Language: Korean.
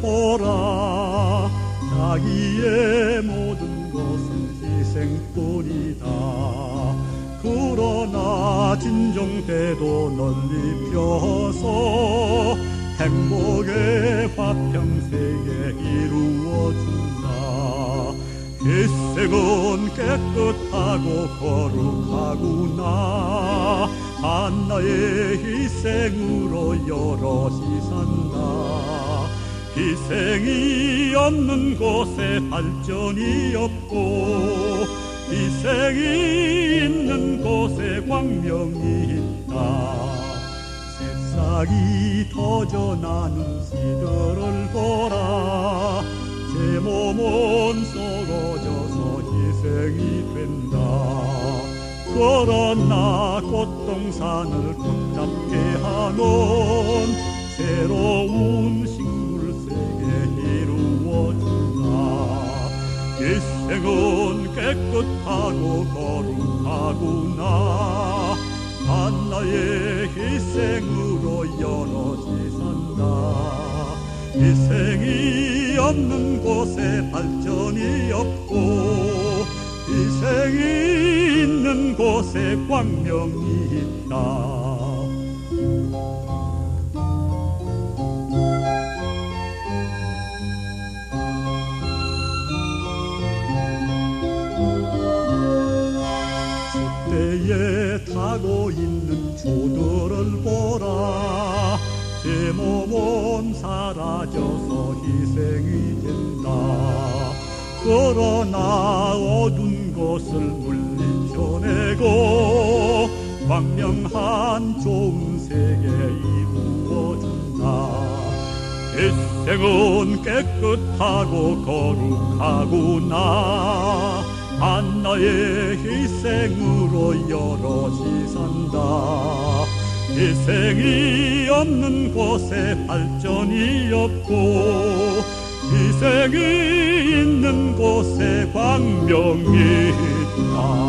보라. 자기의 모든 것은 희생뿐이다. 그러나 진정대도 널리 펴서 행복의 화평세계 이루어준다. 희생은 깨끗하고 거룩하구나 한나의 희생으로 여럿이 산다. 희생이 없는 곳에 발전이 없고 희생이 있는 곳에 광명이 있다. 새싹이 터져나는 씨들을 보라. 제 몸은 썩어져서 희생이 된다 그러나 꽃동산을 붙잡게 하는 새로운 식물 세계 이루어준다 희생은 깨끗하고 거룩하구나. 한 나의 희생으로 여럿이 산다. 희생이 없는 곳에 발전이 없고 희생이 있는 곳에 광명이 있다. 때에 타고 있는 조들을 보라. 제 몸은 사라져서 희생이 된다. 그러나 어두운 것을 물리 쳐내고 광명한 좋은 세계 이루어준다. 희생은 깨끗하고 거룩하구나. 한 나의 희생으로 여럿이 산다. 희생이 없는 곳에 발전이 없고 희생이 있는 곳에 광명이 있다